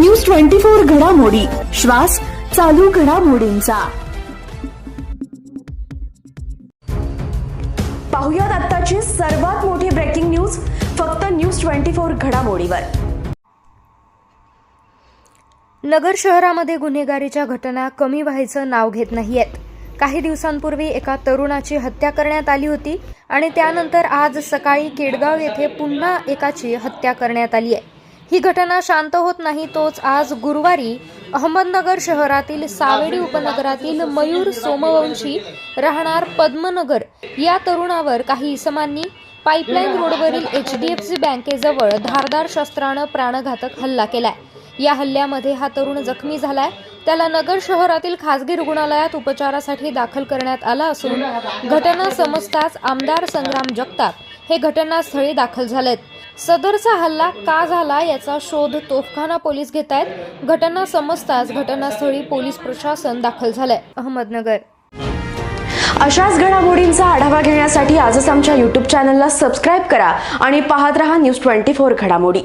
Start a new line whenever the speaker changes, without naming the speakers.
News twenty four घडामोडी. श्वास चालू घडामोडींचा. पाहुयात आत्ताची सर्वात मोठी ब्रेकिंग न्यूज फक्त न्यूज ट्वेंटी फोर घडामोडीवर.
नगर शहरामध्ये गुन्हेगारीच्या घटना कमी व्हायचं नाव घेत नाहीयेत. काही दिवसांपूर्वी एका तरुणाची हत्या करण्यात आली होती आणि त्यानंतर आज सकाळी केडगाव येथे पुन्हा एकाची हत्या करण्यात आली आहे. ही घटना शांत होत नाही तोच आज गुरुवारी अहमदनगर शहरातील सावेडी उपनगरातील मयूर सोमवंशी राहणार पद्मनगर या तरुणावर काही इसमांनी पाईपलाईन रोडवरील एच डी एफ सी बँकेजवळ धारदार शस्त्रानं प्राणघातक हल्ला केलाय. या हल्ल्यामध्ये हा तरुण जखमी झालाय. त्याला नगर शहरातील खासगी रुग्णालयात उपचारासाठी दाखल करण्यात आला असून घटना समजताच आमदार संग्राम जगताप हे घटनास्थळी दाखल झालेत. सदरचा हल्ला का झाला याचा शोध तोफखाना पोलीस घेत आहेत. घटना समजताच घटनास्थळी पोलीस प्रशासन दाखल झालंय. अहमदनगर.
अशाच घडामोडींचा आढावा घेण्यासाठी आजच आमच्या युट्यूब चॅनलला सबस्क्राईब करा आणि पाहत रहा न्यूज ट्वेंटी फोर घडामोडी.